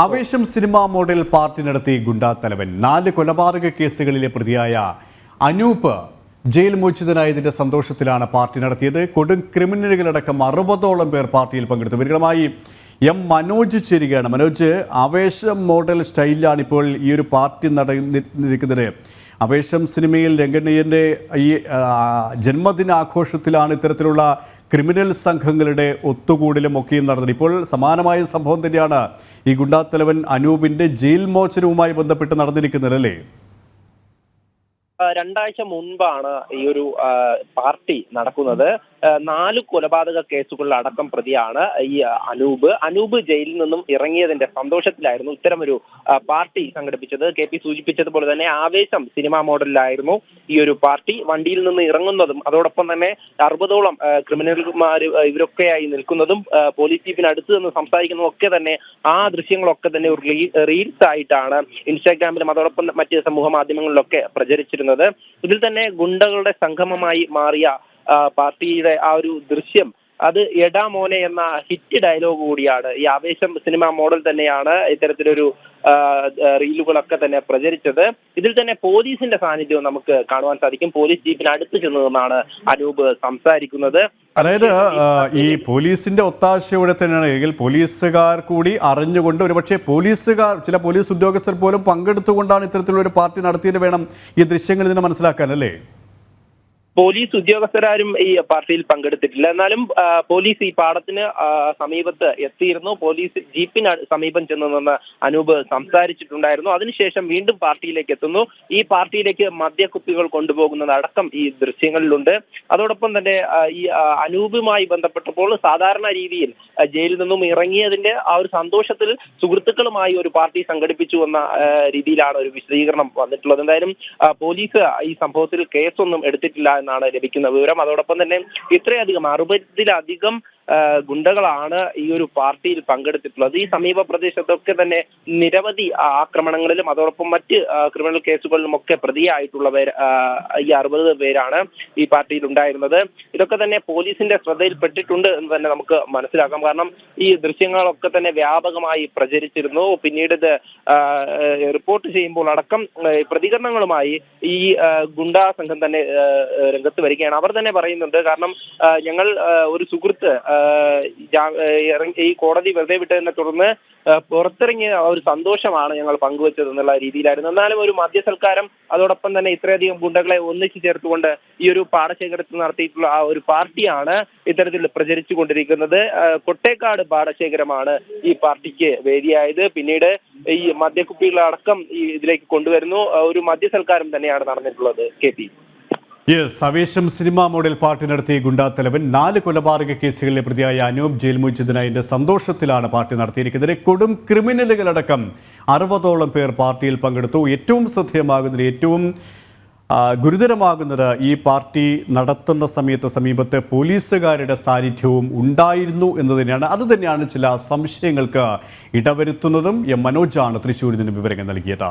ആവേശം cinema model party നടത്തി ഗുണ്ടാ തലവൻ. നാല് കൊലപാതക കേസുകളിലെ പ്രതിയായ അനൂപ് ജയിൽ മോചിതനായതിന്റെ സന്തോഷത്തിലാണ് പാർട്ടി നടത്തിയത്. കൊടും ക്രിമിനലുകളടക്കം അറുപതോളം പേർ പാർട്ടിയിൽ പങ്കെടുത്തു. വിവരങ്ങളുമായി എം മനോജ് ചേരുകയാണ്. മനോജ് ആവേശം മോഡൽ സ്റ്റൈലിലാണ് ഇപ്പോൾ ഈ ഒരു പാർട്ടി നടന്നിരിക്കുന്നത് ആവേശം സിനിമയിൽ രംഗണ്ണയ്യന്റെ ഈ ജന്മദിനാഘോഷത്തിലാണ് ഇത്തരത്തിലുള്ള ക്രിമിനൽ സംഘങ്ങളുടെ ഒത്തുകൂടലും ഒക്കെയും നടന്നത്. ഇപ്പോൾ സമാനമായ സംഭവം തന്നെയാണ് ഈ ഗുണ്ടാത്തലവൻ അനൂപിന്റെ ജയിൽ മോചനവുമായി ബന്ധപ്പെട്ട് നടന്നിരിക്കുന്നത് അല്ലേ? രണ്ടാഴ്ച മുൻപാണ് ഈ ഒരു പാർട്ടി നടക്കുന്നത്. നാല് കൊലപാതക കേസുകളിൽ അടക്കം പ്രതിയാണ് ഈ അനൂപ്. അനൂപ് ജയിലിൽ നിന്നും ഇറങ്ങിയതിന്റെ സന്തോഷത്തിലായിരുന്നു ഇത്തരമൊരു പാർട്ടി സംഘടിപ്പിച്ചത്. കെ പി സൂചിപ്പിച്ചതുപോലെ തന്നെ ആവേശം സിനിമാ മോഡലിലായിരുന്നു ഈ ഒരു പാർട്ടി. വണ്ടിയിൽ നിന്ന് ഇറങ്ങുന്നതും അതോടൊപ്പം തന്നെ അറുപതോളം ക്രിമിനൽമാർ ഇവരൊക്കെയായി നിൽക്കുന്നതും പോലീസ് ചീഫിന് അടുത്ത് നിന്ന് സംസാരിക്കുന്നതും ഒക്കെ തന്നെ ആ ദൃശ്യങ്ങളൊക്കെ തന്നെ ഒരു റീൽസ് ആയിട്ടാണ് ഇൻസ്റ്റാഗ്രാമിലും അതോടൊപ്പം മറ്റ് സമൂഹ മാധ്യമങ്ങളിലൊക്കെ പ്രചരിച്ചിരുന്നത്. ഇതിൽ തന്നെ ഗുണ്ടകളുടെ സംഗമമായി മാറിയ പാർട്ടിയുടെ ആ ഒരു ദൃശ്യം. അത് എടാ മോനെ എന്ന ഹിറ്റ് ഡയലോഗ് കൂടിയാണ്. ഈ ആവേശം സിനിമ മോഡൽ തന്നെയാണ് ഇത്തരത്തിലൊരു റീലുകളൊക്കെ തന്നെ പ്രചരിച്ചത്. ഇതിൽ തന്നെ പോലീസിന്റെ സാന്നിധ്യവും നമുക്ക് കാണുവാൻ സാധിക്കും. പോലീസ് ജീപ്പിന് അടുത്ത് ചെന്നതെന്നാണ് അനൂപ് സംസാരിക്കുന്നത്. അതായത് ഈ പോലീസിന്റെ ഒത്താശയോടെ തന്നെയാണ്. എങ്കിൽ പോലീസുകാർ കൂടി അറിഞ്ഞുകൊണ്ട് ഒരുപക്ഷെ പോലീസുകാർ ചില പോലീസ് ഉദ്യോഗസ്ഥർ പോലും പങ്കെടുത്തുകൊണ്ടാണ് ഇത്തരത്തിലുള്ള ഒരു പാർട്ടി നടത്തിയത് വേണം ഈ ദൃശ്യങ്ങളിൽ നിന്ന് മനസ്സിലാക്കാൻ അല്ലേ? പോലീസ് ഉദ്യോഗസ്ഥരാരും ഈ പാർട്ടിയിൽ പങ്കെടുത്തിട്ടില്ല. എന്നാലും പോലീസ് ഈ പാടത്തിന് സമീപത്ത് എത്തിയിരുന്നു. പോലീസ് ജീപ്പിന് സമീപം ചെന്ന് നിന്ന് അനൂപ് സംസാരിച്ചിട്ടുണ്ടായിരുന്നു. അതിനുശേഷം വീണ്ടും പാർട്ടിയിലേക്ക് എത്തുന്നു. ഈ പാർട്ടിയിലേക്ക് മദ്യക്കുപ്പികൾ കൊണ്ടുപോകുന്നത് അടക്കം ഈ ദൃശ്യങ്ങളിലുണ്ട്. അതോടൊപ്പം തന്നെ ഈ അനൂപുമായി ബന്ധപ്പെട്ടപ്പോൾ സാധാരണ രീതിയിൽ ജയിലിൽ നിന്നും ഇറങ്ങിയതിന്റെ ആ ഒരു സന്തോഷത്തിൽ സുഹൃത്തുക്കളുമായി ഒരു പാർട്ടി സംഘടിപ്പിച്ചു എന്ന രീതിയിലാണ് ഒരു വിശദീകരണം വന്നിട്ടുള്ളത്. എന്തായാലും പോലീസ് ഈ സംഭവത്തിൽ കേസൊന്നും എടുത്തിട്ടില്ല എന്നാണ് ലഭിക്കുന്ന വിവരം. അതോടൊപ്പം തന്നെ ഇത്രയധികം അറുപതിലധികം ഗുണ്ടകളാണ് ഈ ഒരു പാർട്ടിയിൽ പങ്കെടുത്തിട്ടുള്ളത്. ഈ സമീപ പ്രദേശത്തൊക്കെ തന്നെ നിരവധി ആക്രമണങ്ങളിലും അതോടൊപ്പം മറ്റ് ക്രിമിനൽ കേസുകളിലും ഒക്കെ പ്രതിയായിട്ടുള്ളവർ ഈ അറുപത് പേരാണ് ഈ പാർട്ടിയിൽ ഉണ്ടായിരുന്നത്. ഇതൊക്കെ തന്നെ പോലീസിന്റെ ശ്രദ്ധയിൽപ്പെട്ടിട്ടുണ്ട് എന്ന് തന്നെ നമുക്ക് മനസ്സിലാക്കാം. കാരണം ഈ ദൃശ്യങ്ങളൊക്കെ തന്നെ വ്യാപകമായി പ്രചരിച്ചിരുന്നു. പിന്നീട് ഇത് റിപ്പോർട്ട് ചെയ്യുമ്പോൾ അടക്കം പ്രതികരണങ്ങളുമായി ഈ ഗുണ്ടാ സംഘം തന്നെ രംഗത്ത് വരികയാണ്. അവർ തന്നെ പറയുന്നുണ്ട് കാരണം ഞങ്ങൾ ഒരു സുഹൃത്ത് ഈ കോടതി വെറുതെ വിട്ടതിനെ തുടർന്ന് പുറത്തിറങ്ങിയ ഒരു സന്തോഷമാണ് ഞങ്ങൾ പങ്കുവച്ചത് എന്നുള്ള രീതിയിലായിരുന്നു. എന്നാലും ഒരു മദ്യസൽക്കാരം അതോടൊപ്പം തന്നെ ഇത്രയധികം ഗുണ്ടകളെ ഒന്നിച്ചു ചേർത്തുകൊണ്ട് ഈ ഒരു പാടശേഖരത്തിൽ നടത്തിയിട്ടുള്ള ആ ഒരു പാർട്ടിയാണ് ഇത്തരത്തിൽ പ്രചരിച്ചു കൊണ്ടിരിക്കുന്നത്. കൊട്ടേക്കാട് പാടശേഖരമാണ് ഈ പാർട്ടിക്ക് വേദിയായത്. പിന്നീട് ഈ മദ്യക്കുപ്പികളടക്കം ഈ ഇതിലേക്ക് കൊണ്ടുവരുന്നു. ഒരു ഒരു മദ്യസൽക്കാരം തന്നെയാണ് നടന്നിട്ടുള്ളത് കെ യെസ് സവേശം സിനിമാ മോഡൽ പാർട്ടി നടത്തിയ ഗുണ്ടാത്തലവൻ നാല് കൊലപാതക കേസുകളിലെ പ്രതിയായ അനൂപ് ജയിൽ മോചിതനായതിന്റെ സന്തോഷത്തിലാണ് പാർട്ടി നടത്തിയിരിക്കുന്നത് കൊടും ക്രിമിനലുകളടക്കം അറുപതോളം പേർ പാർട്ടിയിൽ പങ്കെടുത്തു. ഏറ്റവും ശ്രദ്ധേയമാകുന്നത് ഏറ്റവും ഗുരുതരമാകുന്നത് ഈ പാർട്ടി നടത്തുന്ന സമയത്ത് സമീപത്ത് പോലീസുകാരുടെ സാന്നിധ്യവും ഉണ്ടായിരുന്നു എന്ന് തന്നെയാണ്. അത് തന്നെയാണ് ചില സംശയങ്ങൾക്ക് ഇടവരുത്തുന്നതും എം മനോജാണ് തൃശ്ശൂരിൽ നിന്ന് വിവരങ്ങൾ നൽകിയത്.